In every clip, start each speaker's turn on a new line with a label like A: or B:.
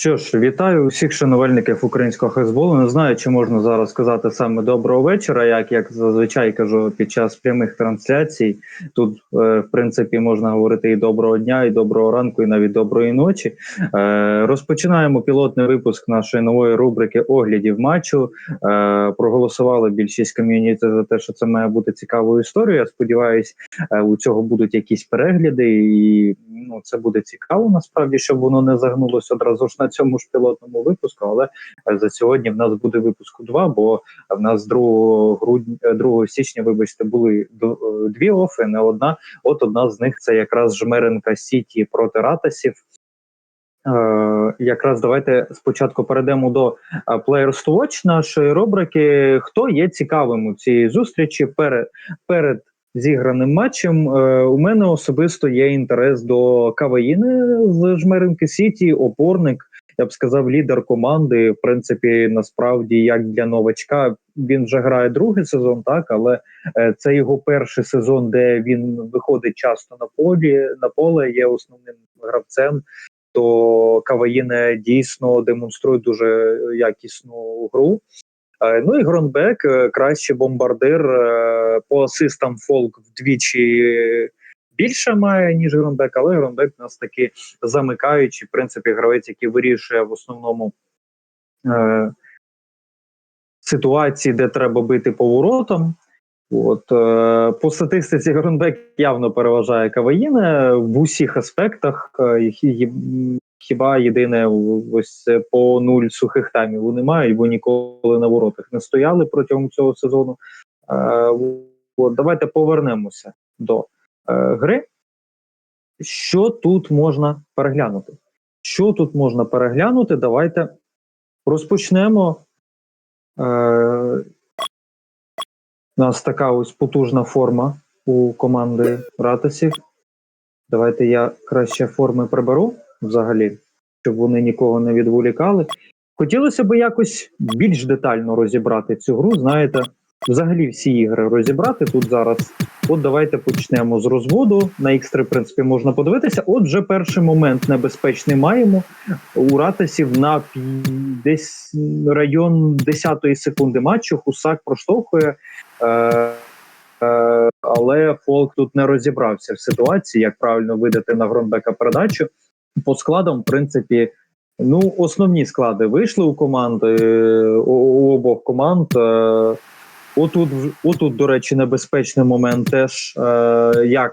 A: Що ж, вітаю усіх шанувальників українського хейсболу. Не знаю, чи можна зараз сказати саме доброго вечора, як як зазвичай кажу під час прямих трансляцій. Тут, е, в принципі, можна говорити і доброго дня, і доброго ранку, і навіть доброї ночі. Е, Розпочинаємо пілотний випуск нашої нової рубрики оглядів матчу. Е, Проголосували більшість ком'юніті за те, що це має бути цікавою історією. Я сподіваюся, у цього будуть якісь перегляди, і ну це буде цікаво насправді, щоб воно не загнулося одразу ж на цьому ж пілотному випуску. Але е, за сьогодні в нас буде випуску два, бо в нас 2 грудня, 2 січня, вибачте, були е, дві офи, не одна. От одна з них це якраз жмеренка Сіті проти Ратасів. Е, якраз давайте спочатку перейдемо до е, Players to Watch нашої рубрики. Хто є цікавим у цій зустрічі перед, перед зіграним матчем? Е, у мене особисто є інтерес до Каваїни з Жмеринки Сіті, опорник. Я б сказав, лідер команди. В принципі, насправді, як для новачка, він вже грає другий сезон, так але е, це його перший сезон, де він виходить часто на полі на поле, є основним гравцем то Каваїне дійсно демонструє дуже якісну гру. Е, Ну і Гронбек е, кращий бомбардир е, по асистам Фолк вдвічі більше має, ніж Гронбек, але Гронбек нас таки замикаючий, в принципі, гравець, який вирішує в основному е, ситуації, де треба бити поворотом. От е, по статистиці Гронбек явно переважає Каваїна в усіх аспектах. хі- Хіба єдине ось по нуль сухих таймів вони мають, бо ніколи на воротах не стояли протягом цього сезону. Е, от, давайте повернемося до е, гри. Що тут можна переглянути? Що тут можна переглянути? Давайте розпочнемо. Е, у нас така ось потужна форма у команди Ратасів. Давайте я краще форми приберу взагалі, щоб вони нікого не відволікали. Хотілося б якось більш детально розібрати цю гру. Знаєте, взагалі всі ігри розібрати тут зараз. От давайте почнемо з розводу. На X3, в принципі, можна подивитися. От вже перший момент небезпечний маємо. У Ратасів на десь район 10-ї секунди матчу Хусак проштовхує. Е, е, але Фолк тут не розібрався в ситуації, як правильно видати на Гронбека передачу. По складам, в принципі, ну, основні склади вийшли у команди е, у, у обох команд. Е, отут, отут, до речі, небезпечний момент теж, е, як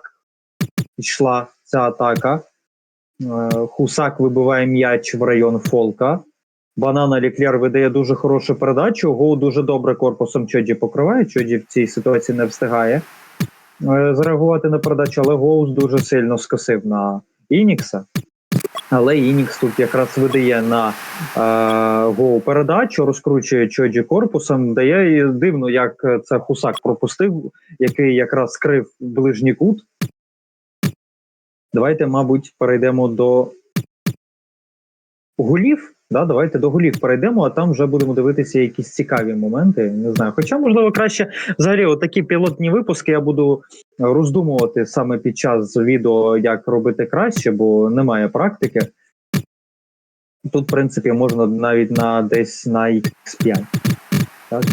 A: йшла ця атака. Е, Хусак вибиває м'яч в район Фолка. Банана Ліклер видає дуже хорошу передачу. Гоу дуже добре корпусом Чоджі покриває. Чоджі в цій ситуації не встигає зреагувати на передачу, але Гоус дуже сильно скосив на Інікса. Але Інікс тут якраз видає на е, Гоу передачу, розкручує Чоджі корпусом. Дає і дивно, як це Хусак пропустив, який якраз скрив ближній кут. Давайте, мабуть, перейдемо до голів. Да, давайте до голів перейдемо, а там вже будемо дивитися якісь цікаві моменти. Не знаю. Хоча, можливо, краще взагалі, отакі пілотні випуски я буду роздумувати саме під час відео, як робити краще, бо немає практики. Тут, в принципі, можна навіть на десь на X5. Так?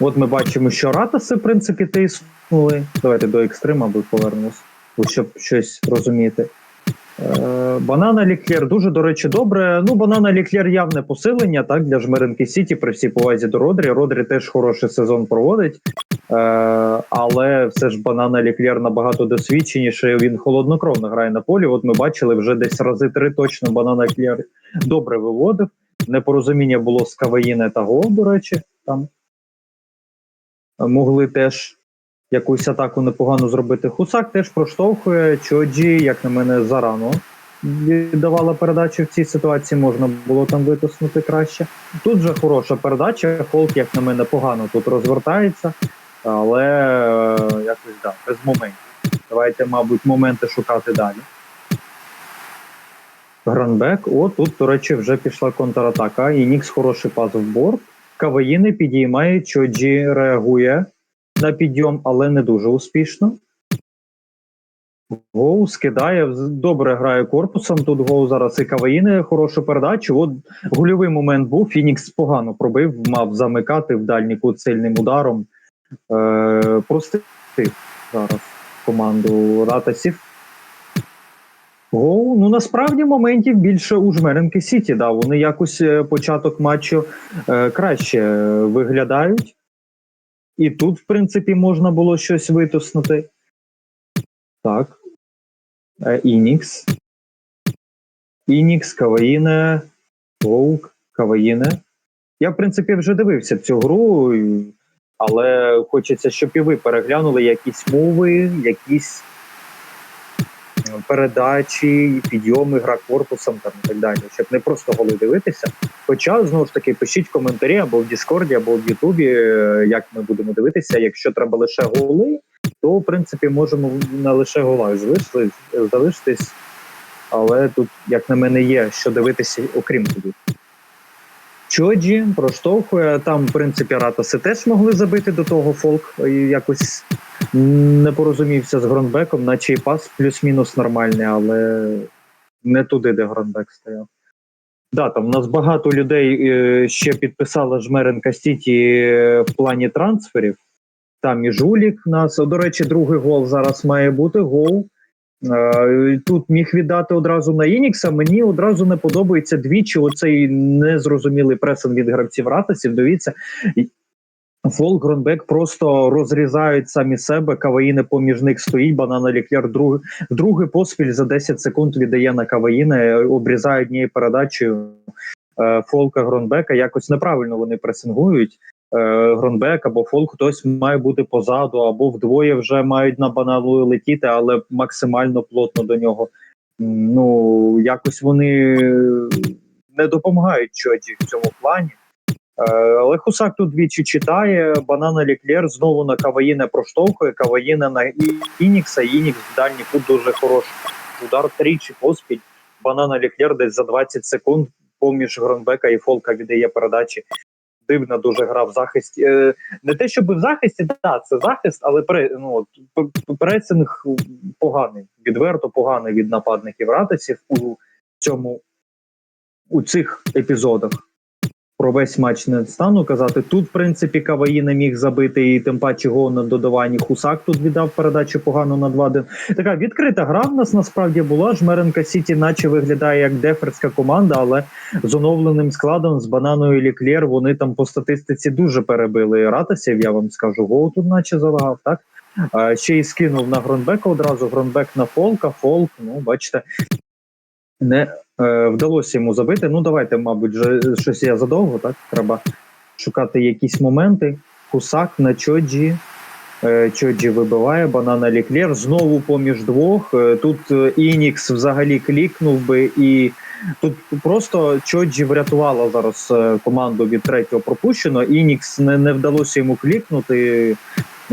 A: От ми бачимо, що ратаси, в принципі, тиснули. Давайте до екстрима повернемось, щоб щось розуміти. Е, Банана Ліклер дуже, до речі, добре. Ну, Банана Ліклер явне посилення так, для жмеринки Сіті при всій повазі до Родрі. Родрі теж хороший сезон проводить. Е, але все ж Банана Ліклер набагато досвідченіше. Він холоднокровно грає на полі. От ми бачили вже десь рази три точно Банана Ліклер добре виводив. Непорозуміння було з Каваїне та Гол, до речі, там могли теж якусь атаку непогано зробити. Хусак теж проштовхує. Чоджі, як на мене, зарано віддавала передачу в цій ситуації, можна було там витиснути краще. Тут же хороша передача. Холк, як на мене, погано тут розвертається, але е, якось да, без моментів. Давайте, мабуть, моменти шукати далі. Гранбек. О, тут, до речі, вже пішла контратака. І Нікс хороший пас в борт. Каваїни підіймає, Чоджі реагує на підйом, але не дуже успішно. Гоу скидає, добре грає корпусом. Тут Гоу зараз і Каваїни хорошу передачу. От гольовий момент був. Фінікс погано пробив, мав замикати в дальній кут сильним ударом. Е, простив зараз команду Ратасів. Гоу, ну насправді моментів більше у Жмеренки Сіті. Да, вони якось е, початок матчу е, краще е, виглядають. І тут, в принципі, можна було щось витиснути. Так. Е, Інікс. Інікс, Каваїне, Волк, Каваїне. Я, в принципі, вже дивився цю гру, але хочеться, щоб і ви переглянули якісь мови, якісь передачі, підйоми, гра корпусом там і так далі, щоб не просто голи дивитися. Хоча, знову ж таки, пишіть коментарі або в Діскорді, або в Ютубі, е, як ми будемо дивитися. Якщо треба лише голи, то в принципі можемо на лише голах залишитись. Але тут, як на мене, є що дивитися, окрім голів. Чоджі проштовхує. Там, в принципі, Ратаси теж могли забити до того фолк якось не порозумівся з Гронбеком, наче і пас плюс-мінус нормальний, але не туди, де Гронбек стояв. Да, там у нас багато людей е, ще підписала Жмеренка Сіті в плані трансферів. Там і Жулік у нас. До речі, другий гол зараз має бути гол. Е, Тут міг віддати одразу на Інікса. Мені одразу не подобається двічі оцей незрозумілий пресинг від гравців Ратасів. Дивіться, Фол Гронбек просто розрізають самі себе. Каваїни поміж них стоїть. Банана Ліклер другий, другий поспіль за 10 секунд віддає на Каваїни, обрізає однією передачею е, Фолка Гронбека. Якось неправильно вони пресингують. Е, Гронбек або Фолк хтось має бути позаду, або вдвоє вже мають на баналу летіти, але максимально плотно до нього. Ну якось вони не допомагають Чоді в цьому плані. Але Хусак тут двічі читає. Банана Ліклер знову на Каваїна проштовхує. Каваїна на Інікса. Інікс в дальній кут дуже хороший. Удар тричі поспіль. Банана Ліклер десь за 20 секунд поміж Гронбека і Фолка віддає передачі. Дивна дуже гра в захисті. Е, Не те, щоб в захисті, да, це захист, але пре, ну, пресинг поганий, відверто поганий від нападників Ратасів у цьому у цих епізодах про весь матч не стану казати. Тут, в принципі, Каваї не міг забити, і тим паче гол на додаванні. Хусак тут віддав передачу погано на 2-1. Така відкрита гра в нас насправді була. Жмеренка Сіті, наче виглядає як деферська команда, але з оновленим складом з бананою Ліклєр вони там по статистиці дуже перебили Ратасів. Я вам скажу, гол тут наче залагав, так? Ще й скинув на Гронбека одразу. Гронбек на Фолка. Фолк, ну бачите, не е, вдалося йому забити. Ну, давайте, мабуть, вже щось я задовго, так? Треба шукати якісь моменти. Хусак на Чоджі. Е, Чоджі вибиває, банана Ліклєр. Знову поміж двох. Е, Тут е, Інікс взагалі клікнув би і. Тут просто Чоджі врятувала зараз команду від третього пропущеного. Інікс не, не вдалося йому клікнути.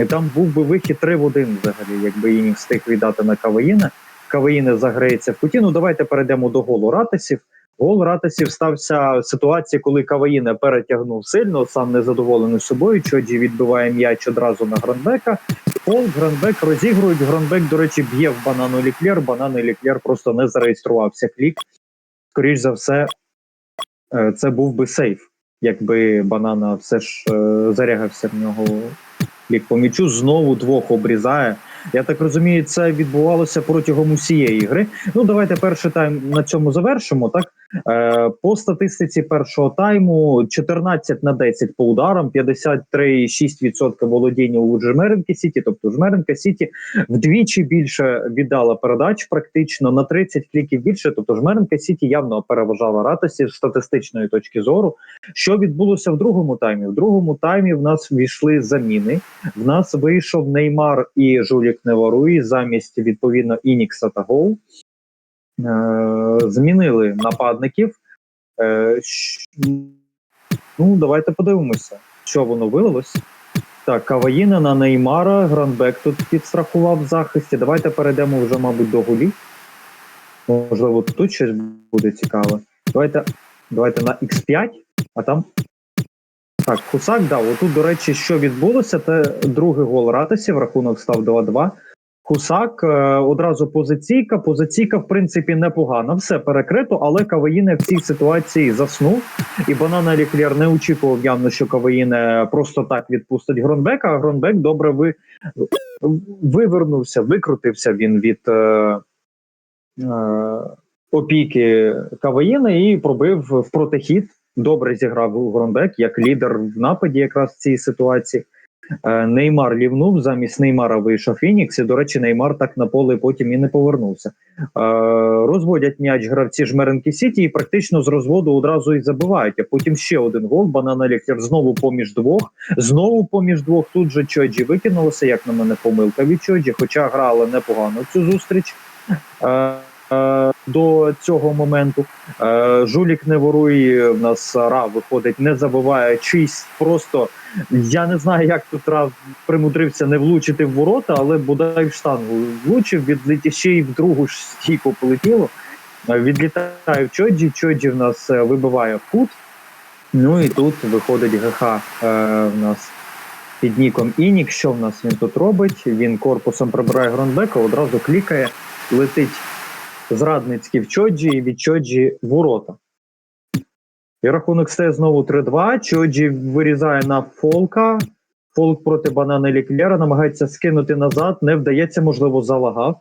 A: Там був би вихід 3 в 1 взагалі, якби Інікс встиг віддати на Каваїна. Каваїни заграється в куті. Ну давайте перейдемо до голу Ратасів. Гол Ратасів стався в ситуації, коли Каваїна перетягнув сильно, сам незадоволений собою. Чоджі відбиває м'яч одразу на Гранбека. Пол Гранбек розігрують. Гранбек, до речі, б'є в банану Ліклєр. Банану Ліклєр просто не зареєструвався клік. Скоріш за все, е, це був би сейф, якби банана все ж е, зарягався в нього клік по м'ячу. Знову двох обрізає. Я так розумію, це відбувалося протягом усієї гри. Ну, давайте перший тайм на цьому завершимо. Так по статистиці першого тайму 14 на 10 по ударам, 53,6% володіння у Жмеренки Сіті. Тобто Жмеренка Сіті вдвічі більше віддала передач, практично на 30 кліків більше. Тобто Жмеренка Сіті явно переважала Ратосів з статистичної точки зору. Що відбулося в другому таймі? В другому таймі в нас війшли заміни. В нас вийшов Неймар і Жулік Неваруї замість відповідно Інікса та Гоу. Е, змінили нападників. Е, ну, давайте подивимося, що воно вилилось. Так, Каваїна на Неймара, Гранбек тут підстрахував в захисті. Давайте перейдемо вже, мабуть, до голів. Можливо, тут щось буде цікаве. Давайте, давайте на X5, а там. Так, Хусак, да, отут, до речі, що відбулося, це другий гол Ратасів, рахунок став 2-2. Хусак е, одразу позиційка. Позиційка, в принципі, непогана. Все перекрито, але Каваїне в цій ситуації заснув. І Банана Ліклєр не очікував явно, що Каваїне просто так відпустить Гронбека. А Гронбек добре ви, вивернувся, викрутився він від е, е, опіки Каваїна і пробив в протихід. Добре зіграв Гронбек як лідер в нападі, якраз в цій ситуації. Е, Неймар лівнув, замість Неймара вийшов Фінікс, і, до речі, Неймар так на поле потім і не повернувся. Е, Розводять м'яч гравці Жмеренки Сіті і практично з розводу одразу і забивають. А потім ще один гол. Банана Ліхтер знову поміж двох. Знову поміж двох. Тут же Чоджі викинулося, як на мене, помилка від Чоджі, хоча грали непогано цю зустріч. Е, До цього моменту Е, жулік не ворує. В нас Ра виходить, не забиває чийсь просто. Я не знаю, як тут Ра примудрився не влучити в ворота, але бодай в штангу влучив, відлетів ще й в другу ж стійку полетіло. Е, Відлітає в Чоджі. Чоджі в нас вибиває в кут. Ну і тут виходить ГХ е, в нас під ніком Інік. Що в нас він тут робить? Він корпусом прибирає Гронбека, одразу клікає, летить зрадницькі в Чоджі і від Чоджі в ворота. І рахунок стає знову 3-2. Чоджі вирізає на Фолка. Фолк проти банана Ліклера намагається скинути назад. Не вдається, можливо, залагав.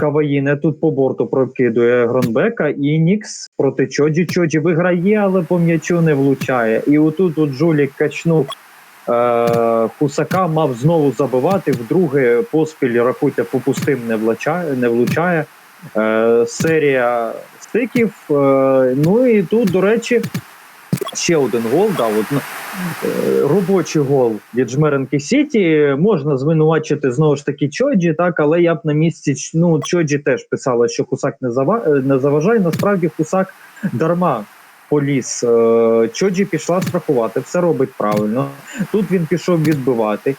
A: Каваїне тут по борту прокидує Гронбека. Інікс проти Чоджі. Чоджі виграє, але по м'ячу не влучає. І отут от Жулік качнув е- Хусака, мав знову забивати. Вдруге поспіль рахуйте по пустим не влучає. Не влучає. Е, серія стиків. Е, ну і тут, до речі, ще один гол. Да, от, е, робочий гол від Жмеренки Сіті. Можна звинувачити знову ж таки Чоджі, так, але я б на місці ну, Чоджі теж писала, що Хусак не, не заважає. Насправді Хусак дарма. Поліз Е, Чоджі пішла страхувати, все робить правильно. Тут він пішов відбивати.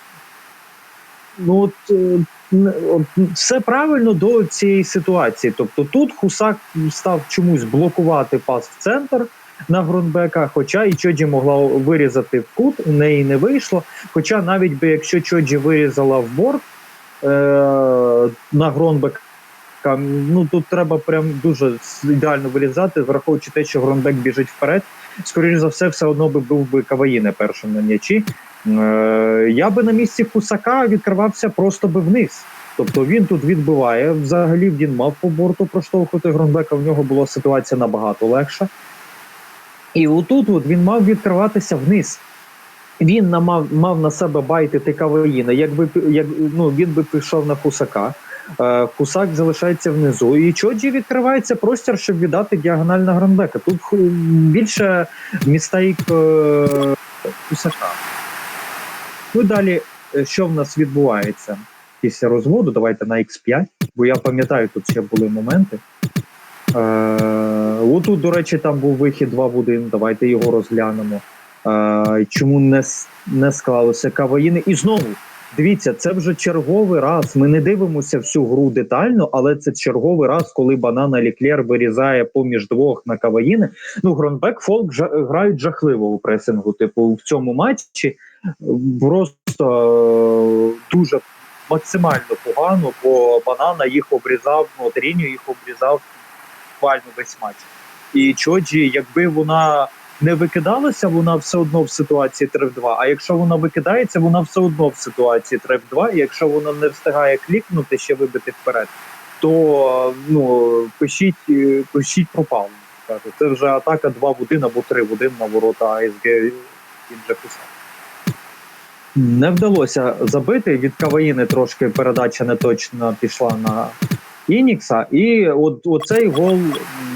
A: Ну от е, от, все правильно до цієї ситуації. Тобто тут Хусак став чомусь блокувати пас в центр на Гронбека, хоча і Чоджі могла вирізати в кут, у неї не вийшло. Хоча навіть би якщо Чоджі вирізала в борт е- на Гронбека, ну тут треба прям дуже ідеально вирізати, враховуючи те, що Гронбек біжить вперед. Скоріше за все, все одно би був би Каваїне першим на м'ячі. Е, я би на місці Кусака відкривався просто би вниз. Тобто він тут відбиває. Взагалі він мав по борту проштовхувати Гронбека. В нього була ситуація набагато легша. І отут от він мав відкриватися вниз. Він на- мав, на себе байтити Каваїна. Якби як, ну, він би пішов на Кусака. Е, Кусак залишається внизу. І Чоджі відкривається простір, щоб віддати діагональ на Гронбека. Тут більше містейк е, Кусака. Ну далі, е, що в нас відбувається після розводу? Давайте на X5, бо я пам'ятаю, тут ще були моменти. Е, отут, до речі, там був вихід 2 в 1. Давайте його розглянемо. Е, чому не, не склалося каваїни? І знову. Дивіться, це вже черговий раз. Ми не дивимося всю гру детально, але це черговий раз, коли банана Ліклєр вирізає поміж двох на каваїни. Ну, Гронбек Фолк грають жахливо у пресингу. Типу, в цьому матчі просто е, дуже максимально погано, бо банана їх обрізав, ну, Тріню їх обрізав буквально весь матч. І Чоджі, якби вона не викидалася, вона все одно в ситуації 3 в 2. А якщо вона викидається, вона все одно в ситуації 3 в 2. І якщо вона не встигає клікнути, ще вибити вперед, то ну пишіть, е, пишіть кажу. Це вже атака 2 в 1 або 3 в 1 на ворота АСГ Інджекуса. Не вдалося забити. Від Каваїни трошки передача не точно пішла на Інікса. І от оцей гол,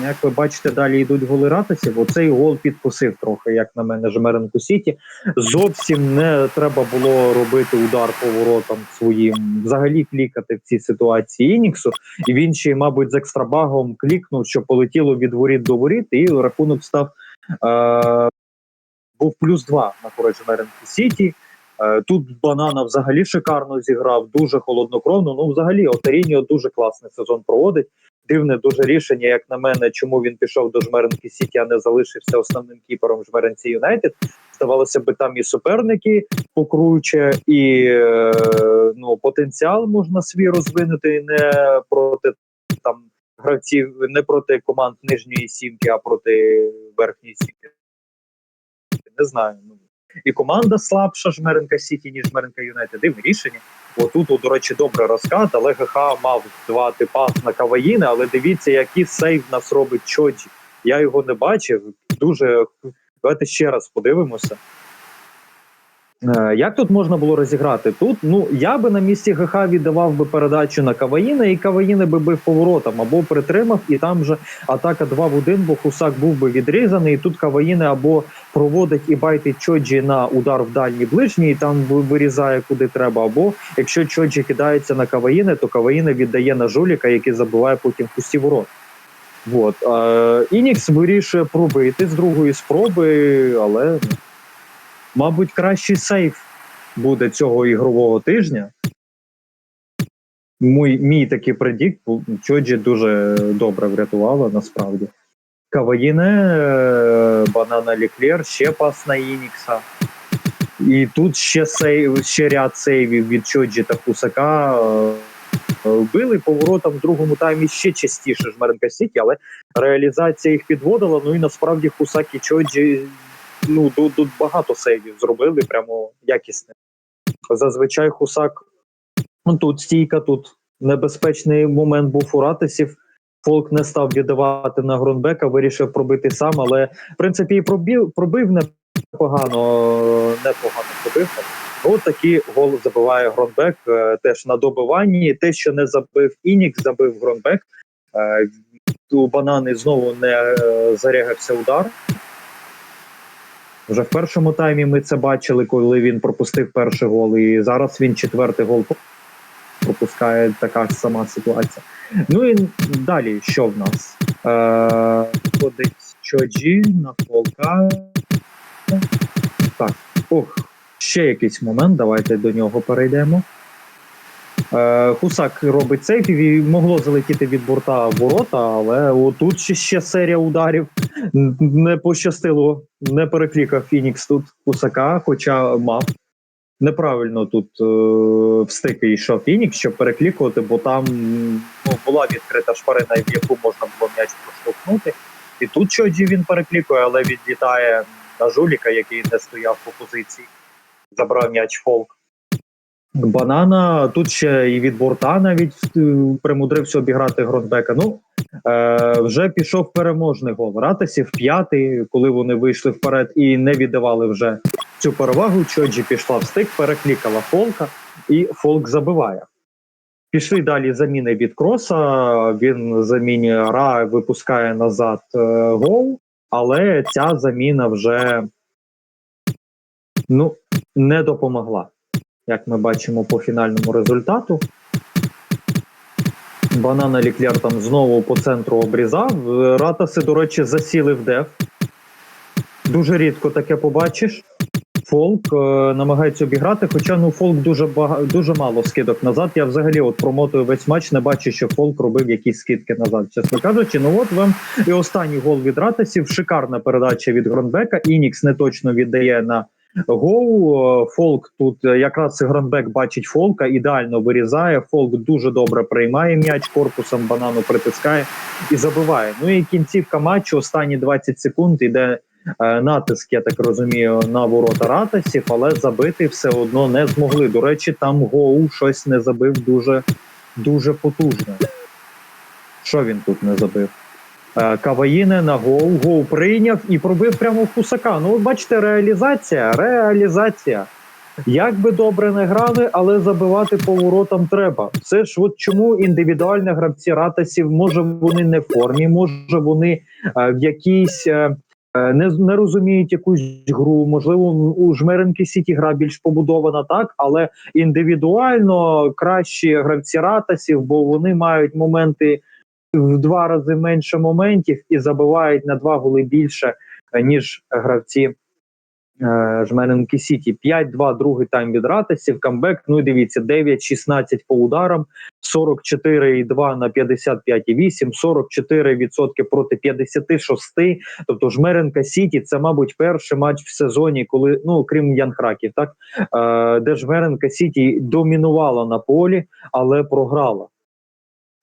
A: як ви бачите, далі йдуть голи ратисів. Оцей гол підкусив трохи, як на мене, Жмеренку Сіті. Зовсім не треба було робити удар по воротам своїм, взагалі клікати в цій ситуації Ініксу. І він ще, мабуть, з екстрабагом клікнув, що полетіло від воріт до воріт, і рахунок став. Е- був плюс два на користь Жмеренку Сіті. Е, Тут банана взагалі шикарно зіграв, дуже холоднокровно. Ну, взагалі, Отеріньо дуже класний сезон проводить. Дивне дуже рішення, як на мене, чому він пішов до Жмеренки Сіті, а не залишився основним кіпером Жмеренці Юнайтед. Здавалося би, там і суперники покруче, і е, ну, потенціал можна свій розвинути не проти там гравців, не проти команд нижньої сімки, а проти верхньої сімки. Не знаю. Ну і команда слабша Жмеренка Сіті, ніж Жмеренка Юнайтед. Дивне рішення. Отут, от, до речі, добре розкат, але ГХ мав два типа на Каваїни, але дивіться, який сейв нас робить Чоджі. Я його не бачив. Дуже давайте ще раз подивимося. Е, Як тут можна було розіграти? Тут ну я би на місці ГХ віддавав би передачу на Каваїна, і Каваїни би бив поворотом або притримав, і там же атака 2 в 1, бо Хусак був би відрізаний. І тут Каваїни або проводить і байтить Чоджі на удар в дальній ближній, і там вирізає куди треба. Або якщо Чоджі кидається на Каваїни, то Каваїни віддає на жуліка, який забиває потім пусті ворот. От. Е, Інікс вирішує пробити з другої спроби, але ну, мабуть, кращий сейф буде цього ігрового тижня. Мій, мій такий предікт Чоджі дуже добре врятувала насправді. Каваїне, е, банана Ліклер, ще пас на Інікса. І тут ще сейв, ще ряд сейвів від Чоджі та Кусака. е, е, Били поворотом в другому таймі ще частіше Жмеренка Сіті, але реалізація їх підводила. Ну і насправді Хусак і Чоджі ну, тут, тут багато сейвів зробили, прямо якісне. Зазвичай Хусак ну, тут стійка, тут небезпечний момент був у Ратисів. Фолк не став віддавати на Гронбека, вирішив пробити сам, але в принципі і пробив, пробив непогано, непогано пробив. Ну, такий гол забиває Гронбек е, теж на добиванні. Те, що не забив Інікс, забив Гронбек. Е, У банани знову не е, зарягався удар. Вже в першому таймі ми це бачили, коли він пропустив перший гол, і зараз він четвертий гол пропускає така сама ситуація. Ну і далі, що в нас? Е, Ходить Чоджі на фолка. Так, ох, ще якийсь момент, давайте до нього перейдемо. Е, Хусак робить сейф і могло залетіти від борта ворота, але отут ще, ще серія ударів. Не пощастило, не переклікав Фінікс тут Хусака, хоча мав. Неправильно тут е, в стики йшов Фінікс, щоб переклікувати, бо там ну, була відкрита шпарина, в яку можна було м'яч проштовхнути. І тут Чоджі він переклікує, але відлітає на жуліка, який не стояв по позиції. Забрав м'яч фолк. Банана тут ще і від борта навіть е, примудрився обіграти Гронбека. Ну е, вже пішов переможний гол. Ратасів п'ятий, коли вони вийшли вперед і не віддавали вже цю перевагу. Чоджі пішла в стик, переклікала фолка, і фолк забиває. Пішли далі заміни від кроса. Він замінює Ра, випускає назад е, гол, але ця заміна вже ну, не допомогла як ми бачимо по фінальному результату. Банана Ліклер там знову по центру обрізав. Ратаси, до речі, засіли в деф. Дуже рідко таке побачиш. Фолк е, намагається обіграти, хоча ну Фолк дуже бага... дуже мало скидок назад. Я взагалі от промотую весь матч, не бачу, що Фолк робив якісь скидки назад. Чесно кажучи, ну от вам і останній гол від Ратасів. Шикарна передача від Гронбека. Інікс не точно віддає на Гоу е, Фолк тут е, якраз Гранбек бачить Фолка, ідеально вирізає. Фолк дуже добре приймає м'яч, корпусом банану притискає і забиває. Ну і кінцівка матчу, останні 20 секунд іде е, натиск, я так розумію, на ворота Ратасів, але забити все одно не змогли. До речі, там Гоу щось не забив дуже, дуже потужно. Що він тут не забив? Е, Каваїне на гол, гол прийняв і пробив прямо в Кусака. Ну, бачите, реалізація, реалізація. Як би добре не грали, але забивати поворотам треба. Це ж от чому індивідуальні гравці ратасів, може вони не в формі, може вони е, в якійсь е, е, не, не розуміють якусь гру. Можливо, у Жмеренки Сіті гра більш побудована так, але індивідуально кращі гравці ратасів, бо вони мають моменти в два рази менше моментів і забивають на два голи більше, е, ніж гравці Е, Жмененки Сіті 5-2, другий тайм від Ратасів, камбек. Ну і дивіться, 9-16 по ударам, 44,2 на 55,8, 44% проти 56. Тобто Жмеренка Сіті це, мабуть, перший матч в сезоні, коли ну крім Янхраків, так е, де Жмеренка Сіті домінувала на полі, але програла.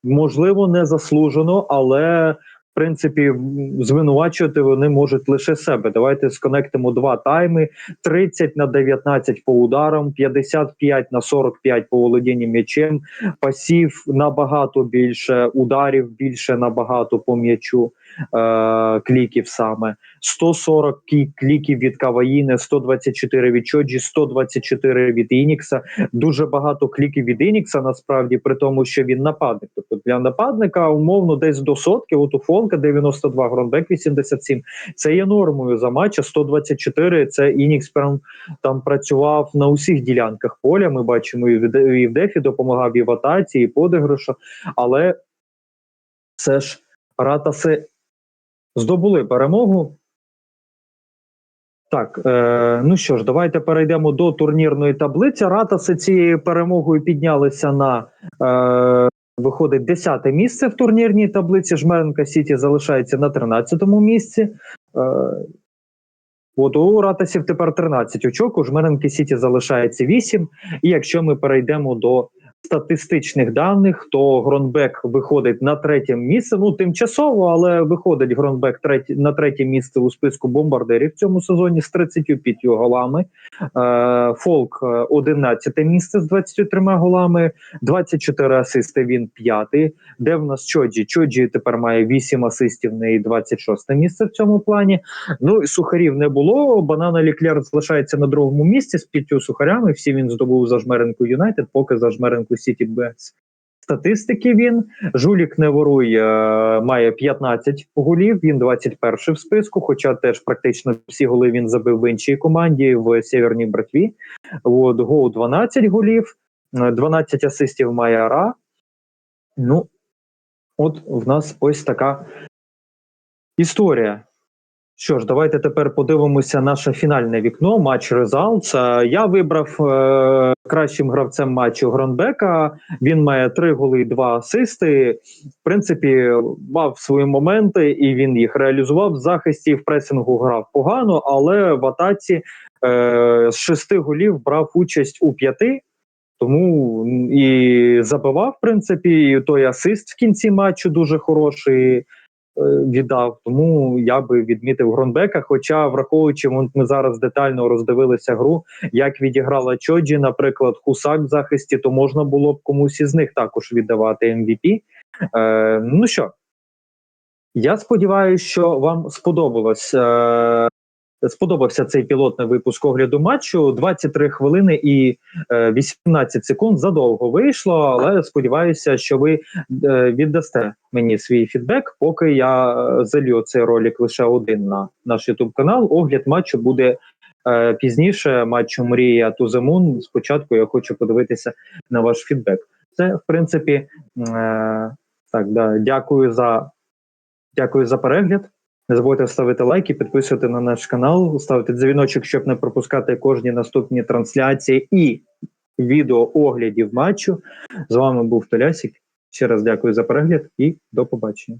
A: Можливо, не заслужено, але в принципі звинувачувати вони можуть лише себе. Давайте сконектимо два тайми: 30 на 19 по ударам, 55 на 45 по володінні м'ячем, пасів набагато більше, ударів більше набагато по м'ячу, е- кліків саме. 140 кліків від Каваїни, 124 від Чоджі, 124 від Інікса. Дуже багато кліків від Інікса, насправді, при тому, що він нападник. Тобто для нападника умовно десь до сотки. От у Фонка 92, Гронбек 87. Це є нормою за матч, а 124 Це Інікс прям там працював на усіх ділянках поля. Ми бачимо і в, і в Дефі допомагав і в атаці, і подиграшу. Але все ж Ратаси здобули перемогу. Так, е, ну що ж, давайте перейдемо до турнірної таблиці. Ратаси цією перемогою піднялися на е, виходить 10 місце в турнірній таблиці. Жмеренка Сіті залишається на 13-му місці. Е, От у Ратасів тепер 13 очок, у Жмеренки Сіті залишається 8. І якщо ми перейдемо до статистичних даних, то Гронбек виходить на третє місце. Ну тимчасово, але виходить Гронбек на третє місце у списку бомбардирів в цьому сезоні з 35 голами. Е, Фолк е, 11 місце з 23 голами, 24 асисти. Він п'ятий. Де в нас Чоджі? Чоджі тепер має 8 асистів, неї 26 місце в цьому плані. Ну і сухарів не було. Банана Ліклер залишається на другому місці з п'ятью сухарями. Всі він здобув за жмеренку Юнайтед, поки за жмеренку Сіті без статистики. Він Жулік Неворуй е, має 15 голів. Він 21 в списку. Хоча теж практично всі голи він забив в іншій команді в Сєвєрній Братві. От Гоу 12 голів, е, 12 асистів має Ара. Ну, от в нас ось така історія. Що ж, давайте тепер подивимося наше фінальне вікно. Матч Results. Е, Я вибрав е, кращим гравцем матчу Гронбека. Він має три голи і два асисти. В принципі, мав свої моменти, і він їх реалізував. В захисті в пресингу грав погано, але в атаці е, з шести голів брав участь у п'яти. Тому і забивав, в принципі, і той асист в кінці матчу дуже хороший віддав. Тому я би відмітив Гронбека. Хоча, враховуючи, ми зараз детально роздивилися гру, як відіграла Чоджі, наприклад, Хусак в захисті, то можна було б комусь із них також віддавати МВП. Е, ну що, я сподіваюся, що вам сподобалось. Е, Сподобався цей пілотний випуск огляду матчу. 23 хвилини і е, 18 секунд задовго вийшло, але сподіваюся, що ви е, віддасте мені свій фідбек, поки я е, залью цей ролик лише один на наш YouTube канал. Огляд матчу буде е, пізніше. Матчу Мрія Moon. Спочатку я хочу подивитися на ваш фідбек. Це в принципі е, так. Да, дякую за дякую за перегляд. Не забудьте ставити лайки, підписувати на наш канал, ставити дзвіночок, щоб не пропускати кожні наступні трансляції і відео оглядів матчу. З вами був Толясік. Ще раз дякую за перегляд і до побачення.